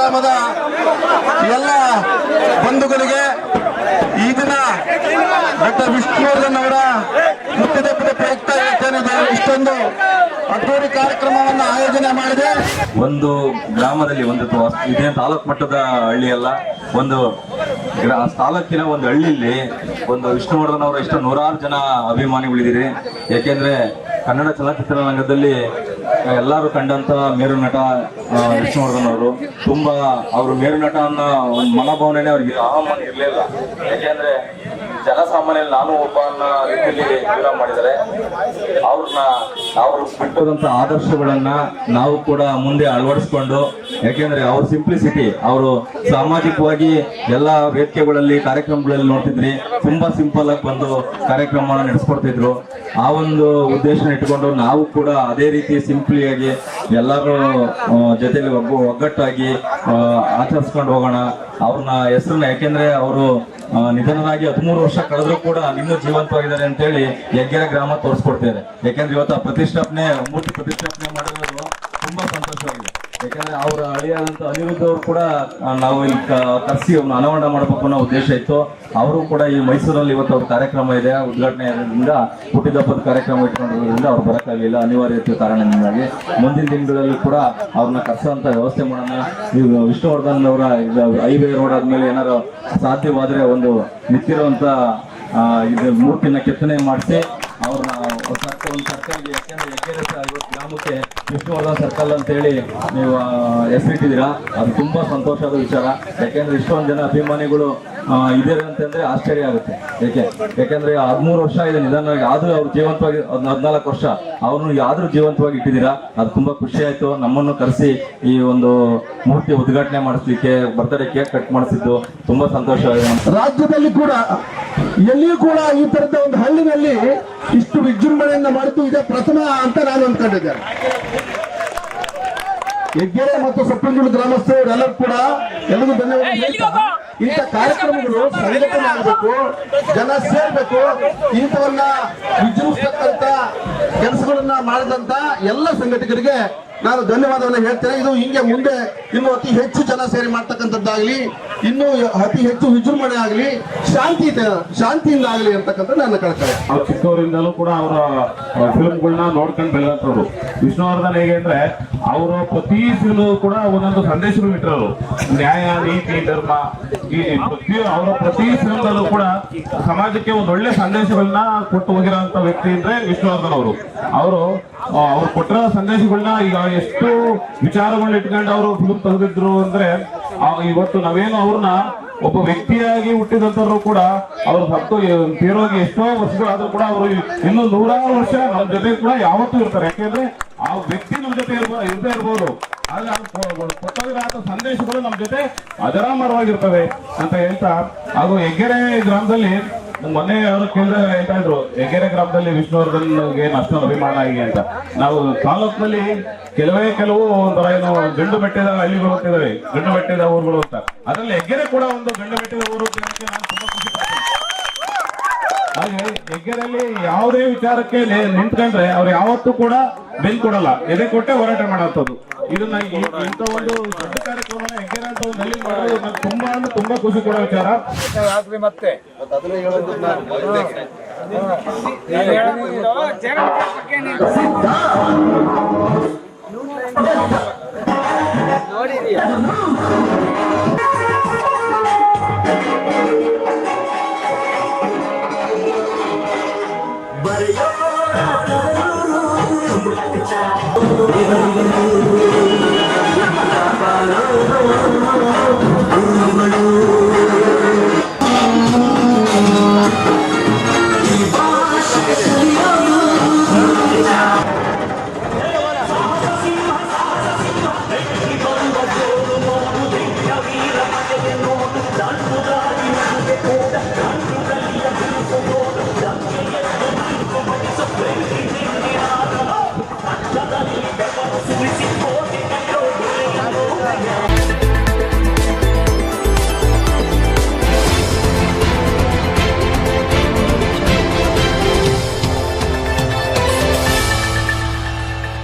ಗ್ರಾಮದ ಎಲ್ಲ ಬಂಧುಗಳಿಗೆ ಈ ದಿನ ಡಾಕ್ಟರ್ ವಿಷ್ಣುವರ್ಧನ್ ಅವರ ಹುಟ್ಟಿದಬ್ಬದ ಪ್ರಯುಕ್ತ ಇವತ್ತೇನಿದೆ ಇಷ್ಟೊಂದು ಅದ್ದೂರಿ ಕಾರ್ಯಕ್ರಮವನ್ನು ಆಯೋಜನೆ ಮಾಡಿದೆ. ಒಂದು ಗ್ರಾಮದಲ್ಲಿ ಒಂದು ಇದೇ ತಾಲೂಕು ಮಟ್ಟದ ಹಳ್ಳಿಯಲ್ಲ, ಒಂದು ತಾಲೂಕಿನ ಒಂದು ಹಳ್ಳಿಯಲ್ಲಿ ಒಂದು ವಿಷ್ಣುವರ್ಧನ್ ಅವರ ಇಷ್ಟು ನೂರಾರು ಜನ ಅಭಿಮಾನಿಗಳಿದ್ದೀರಿ. ಯಾಕೆಂದ್ರೆ ಕನ್ನಡ ಚಲನಚಿತ್ರರಂಗದಲ್ಲಿ ಎಲ್ಲರೂ ಕಂಡಂತ ಮೇರು ನಟ ವಿಷ್ಣುವರ್ಧನ್ ಅವರು. ತುಂಬಾ, ಅವರು ಮೇರು ನಟ ಅನ್ನೋ ಒಂದು ಮನೋಭಾವನೆ ಅವ್ರಿಗೆ ಆಹ್ವಾನ ಇರಲಿಲ್ಲ. ಯಾಕೆಂದ್ರೆ ಜನಸಾಮಾನ್ಯ ನಾನು ಒಬ್ಬ ರೀತಿಯಲ್ಲಿ ಜೀವನ ಮಾಡಿದರೆ ಅವ್ರನ್ನ ಅವರು ಬಿಟ್ಟದಂತ ಆದರ್ಶಗಳನ್ನ ನಾವು ಕೂಡ ಮುಂದೆ ಅಳವಡಿಸ್ಕೊಂಡು, ಯಾಕೆಂದ್ರೆ ಅವ್ರ ಸಿಂಪ್ಲಿಸಿಟಿ ಅವರು ಸಾಮಾಜಿಕವಾಗಿ ಎಲ್ಲ ವೇದಿಕೆಗಳಲ್ಲಿ, ಕಾರ್ಯಕ್ರಮಗಳಲ್ಲಿ ನೋಡ್ತಿದ್ರಿ, ತುಂಬಾ ಸಿಂಪಲ್ ಆಗಿ ಬಂದು ಕಾರ್ಯಕ್ರಮನ ನಡೆಸ್ಕೊಡ್ತಿದ್ರು. ಆ ಒಂದು ಉದ್ದೇಶ ಇಟ್ಕೊಂಡು ನಾವು ಕೂಡ ಅದೇ ರೀತಿ ಸಿಂಪ್ಲಿ ಆಗಿ ಎಲ್ಲರೂ ಜೊತೆಗೆ ಒಗ್ಗಟ್ಟಾಗಿ ಆಚರಿಸ್ಕೊಂಡು ಹೋಗೋಣ. ಅವ್ರನ್ನ ಹೆಸರನ್ನ, ಯಾಕೆಂದ್ರೆ ಅವರು ನಿಧನರಾಗಿ ಹದಿಮೂರು ವರ್ಷ ಕಳೆದ್ರು ಕೂಡ ಇನ್ನೂ ಜೀವಂತವಾಗಿದ್ದಾರೆ ಅಂತ ಹೇಳಿ ಯಗ್ಗೆರೆ ಗ್ರಾಮ ತೋರಿಸ್ಕೊಡ್ತಿದ್ದಾರೆ ಯಾಕೆಂದ್ರೆ ಇವತ್ತು ಪ್ರತಿಷ್ಠಾಪನೆ, ಮೂರ್ತಿ ಪ್ರತಿಷ್ಠಾಪನೆ ಮಾಡಿರೋದು ತುಂಬಾ ಸಂತೋಷವಾಗಿದೆ. ಯಾಕಂದ್ರೆ ಅವರ ಅಳಿಯಾದಂತ ಅನಿರುದ್ಧ ಅವರು ಕೂಡ ನಾವು ಇಲ್ಲಿ ಕರೆಸಿ ಅವ್ರನ್ನ ಅನಾವರಣ ಮಾಡಬೇಕು ಅನ್ನೋ ಉದ್ದೇಶ ಇತ್ತು. ಅವರು ಕೂಡ ಈ ಮೈಸೂರಲ್ಲಿ ಇವತ್ತು ಅವ್ರ ಕಾರ್ಯಕ್ರಮ ಇದೆ. ಉದ್ಘಾಟನೆಯಿಂದ ಹುಟ್ಟಿದಬ್ಬದ ಕಾರ್ಯಕ್ರಮ ಇಟ್ಕೊಂಡಿರೋದ್ರಿಂದ ಅವ್ರು ಬರೋಕ್ಕಾಗಲಿಲ್ಲ. ಅನಿವಾರ್ಯತೆ ಕಾರಣದಿಂದಾಗಿ ಮುಂದಿನ ದಿನಗಳಲ್ಲಿ ಕೂಡ ಅವ್ರನ್ನ ಕರೆಸುವಂತ ವ್ಯವಸ್ಥೆ ಮಾಡೋಣ. ಈಗ ವಿಷ್ಣುವರ್ಧನ್ ಅವರ ಹೈವೇ ರೋಡ್ ಆದ್ಮೇಲೆ ಏನಾರು ಸಾಧ್ಯವಾದ್ರೆ ಒಂದು ನಿಂತಿರುವಂತ ಇದು ಮೂರ್ತಿನ ಕೆತ್ತನೆ ಮಾಡಿಸಿ ಅವ್ರನ್ನ ಸರ್ಕಾರ ಒಂದು ಸರ್ಕಲ್ ಯಾಕೆಂದ್ರೆ ಹೆಗ್ಗೆರೆ ಸ- ಇವತ್ತು ಗ್ರಾಮಕ್ಕೆ ವಿಷ್ಣುವರ್ಧನ್ ಸರ್ಕಲ್ ಅಂತೇಳಿ ನೀವು ಹೆಸರಿಟ್ಟಿದ್ದೀರಾ? ಅದು ತುಂಬ ಸಂತೋಷದ ವಿಚಾರ. ಯಾಕೆಂದ್ರೆ ಇಷ್ಟೊಂದು ಜನ ಅಭಿಮಾನಿಗಳು ಇದ್ದೀರ ಅಂತಂದ್ರೆ ಆಶ್ಚರ್ಯ ಆಗುತ್ತೆ. ಯಾಕೆ ಯಾಕೆಂದ್ರೆ ಹದಿಮೂರು ವರ್ಷ ಇದೆ ನಿಧಾನವಾಗಿ. ಆದ್ರೂ ಅವ್ರು ಜೀವಂತವಾಗಿ ಹದಿನಾಲ್ಕು ಹದ್ನಾಲ್ಕು ವರ್ಷ. ಅವ್ರನ್ನು ಯಾವ್ದು ಜೀವಂತವಾಗಿ ಇಟ್ಟಿದ್ದೀರಾ? ಅದು ತುಂಬಾ ಖುಷಿ ಆಯ್ತು. ನಮ್ಮನ್ನು ಕರೆಸಿ ಈ ಒಂದು ಮೂರ್ತಿ ಉದ್ಘಾಟನೆ ಮಾಡಿಸ್ಲಿಕ್ಕೆ ಬರ್ತ್ಡೇ ಕೇಕ್ ಕಟ್ ಮಾಡಿಸಿದ್ದು ತುಂಬಾ ಸಂತೋಷ ರಾಜ್ಯದಲ್ಲಿ ಕೂಡ, ಎಲ್ಲಿಯೂ ಕೂಡ ಈ ತರದ ಒಂದು ಹಳ್ಳಿನಲ್ಲಿ ಇಷ್ಟು ವಿಜೃಂಭಣೆಯಿಂದ ಮಾಡಿತು ಇದೇ ಪ್ರಥಮ ಅಂತ ನಾನು ಅಂದ್ಕೊಂಡಿದ್ದೇನೆ. ಹೆಗ್ಗೆರೆ ಮತ್ತು ಸಪ್ಪಂಜುಳು ಗ್ರಾಮಸ್ಥರೆಲ್ಲರೂ ಕೂಡ ಎಲ್ಲರಿಗೂ ಧನ್ಯವಾದ ಇಂಥ ಕಾರ್ಯಕ್ರಮಗಳು ಸಂಘಟನೆ ಆಗಬೇಕು. ಜನ ಸೇರ್ಬೇಕು ಇಂಥವನ್ನ ವಿಜೃಂಭಿಸ್ತಕ್ಕಂತ ಕೆಲಸಗಳನ್ನ ಮಾಡಿದಂತ ಎಲ್ಲ ಸಂಘಟಕರಿಗೆ ನಾನು ಧನ್ಯವಾದವನ್ನು ಹೇಳ್ತೇನೆ. ಇದು ಹಿಂಗೆ ಮುಂದೆ ಇನ್ನು ಅತಿ ಹೆಚ್ಚು ಜನ ಸೇರಿ ಮಾಡ್ತಕ್ಕಂಥದ್ದಾಗಲಿ, ಇನ್ನು ಅತಿ ಹೆಚ್ಚು ವಿಜೃಂಭಣೆ ಆಗಲಿ, ಶಾಂತಿ ಶಾಂತಿಯಿಂದ ಆಗಲಿ ಅಂತಕ್ಕಂಥ ನನ್ನ ಕಳ್ತಾರೆ ಅವ್ರು ಚಿಕ್ಕವರಿಂದಲೂ ಕೂಡ ಅವರ ಫಿಲ್ಮ್ಗಳನ್ನ ನೋಡ್ಕೊಂಡು ಬೆಳೆದಂತವ್ರು ವಿಷ್ಣುವರ್ಧನ್ ಹೇಗೆ ಅಂದ್ರೆ, ಅವರು ಪ್ರತಿ ಫಿಲ್ಮ್ ಕೂಡ ಒಂದೊಂದು ಸಂದೇಶಗಳು ಇಟ್ಟರು ನ್ಯಾಯ, ನೀತಿ, ಧರ್ಮ, ಈ ಪ್ರತಿ, ಅವರ ಪ್ರತಿ ಫಿಲ್ಮ್ದಲ್ಲೂ ಕೂಡ ಸಮಾಜಕ್ಕೆ ಒಂದೊಳ್ಳೆ ಸಂದೇಶಗಳನ್ನ ಕೊಟ್ಟು ಹೋಗಿರೋ ವ್ಯಕ್ತಿ ಅಂದ್ರೆ ವಿಷ್ಣುವರ್ಧನ್ ಅವರು. ಅವರು ಅವ್ರು ಕೊಟ್ಟಿರೋ ಸಂದೇಶಗಳನ್ನ ಈಗ ಎಷ್ಟು ವಿಚಾರಗಳನ್ನ ಇಟ್ಕೊಂಡು ಅವರು ಫಿಲ್ಮ್ ತೆಗೆದಿದ್ರು ಅಂದ್ರೆ ಇವತ್ತು ನಾವೇನು ಅವ್ರನ್ನ ಒಬ್ಬ ವ್ಯಕ್ತಿಯಾಗಿ ಹುಟ್ಟಿದಂತವ್ರು ಕೂಡ ಅವ್ರ ಹತ್ತು ತೀರೋಗಿ ಎಷ್ಟೋ ವರ್ಷಗಳಾದ್ರೂ ಕೂಡ ಅವರು ಇನ್ನು ನೂರಾರು ವರ್ಷ ನಮ್ಮ ಜೊತೆ ಕೂಡ ಯಾವತ್ತೂ ಇರ್ತಾರೆ. ಯಾಕೆಂದ್ರೆ ಆ ವ್ಯಕ್ತಿ ನಮ್ಮ ಜೊತೆ ಇರ್ಬೋದು ಇರ್ದೇ ಇರ್ಬೋದು. ಆದ್ರೆ ಅವ್ರು ಕೊ- ಸಂದೇಶಗಳು ನಮ್ಮ ಜೊತೆ ಅಜರಾಮರವಾಗಿರ್ತವೆ ಅಂತ ಹೇಳ್ತಾ, ಹಾಗೂ ಹೆಗ್ಗೆರೆ ಗ್ರಾಮದಲ್ಲಿ ಮೊನ್ನೆ ಅವರು ಕೇಳಿದ್ರೆ ಹೇಳ್ತಾ ಇದ್ರು, ಹೆಗ್ಗೆರೆ ಗ್ರಾಮದಲ್ಲಿ ವಿಷ್ಣುವರ್ಧನ್ಗೆ ಅಷ್ಟೊಂದು ಅಭಿಮಾನ ಆಗಿ ಅಂತ ನಾವು ತಾಲೂಕಿನಲ್ಲಿ ಕೆಲವೇ ಕೆಲವು ಒಂಥರ ಏನು ಗಂಡು ಬೆಟ್ಟದ ಹಳ್ಳಿಗಳು ಅಂತಿದ್ದಾವೆ, ಗಂಡು ಬೆಟ್ಟದ ಊರುಗಳು ಅಂತ ಅದರಲ್ಲಿ ಹೆಗ್ಗೆರೆ ಕೂಡ ಒಂದು ಗಂಡು ಬೆಟ್ಟದ ಊರು ನಾನು ತುಂಬಾ ಖುಷಿ. ಹಾಗೆ ಹೆಗ್ಗರಲ್ಲಿ ಯಾವುದೇ ವಿಚಾರಕ್ಕೆ ನಿಂತ್ಕೊಂಡ್ರೆ ಅವ್ರು ಯಾವತ್ತೂ ಕೂಡ ಬೆನ್ ಕೊಡಲ್ಲ. ಎದೆ ಕೊಟ್ಟೆ ಹೋರಾಟ ಮಾಡೋದು ಇದನ್ನ ಇಂತ ಇಂಥ ಒಂದು ದೊಡ್ಡ ಕಾರ್ಯಕ್ರಮ ಹೆಗ್ಗೆರೆ ಅಂತ ಒಂದು ಹಳ್ಳಿ ಮಾಡೋದು ನಂಗೆ ತುಂಬಾ ಅಂದ್ರೆ ತುಂಬಾ ಖುಷಿ ಕೊಡೋ ವಿಚಾರ. ಮತ್ತೆ. ಸಿದ್ಧ 이거 이거 Suicide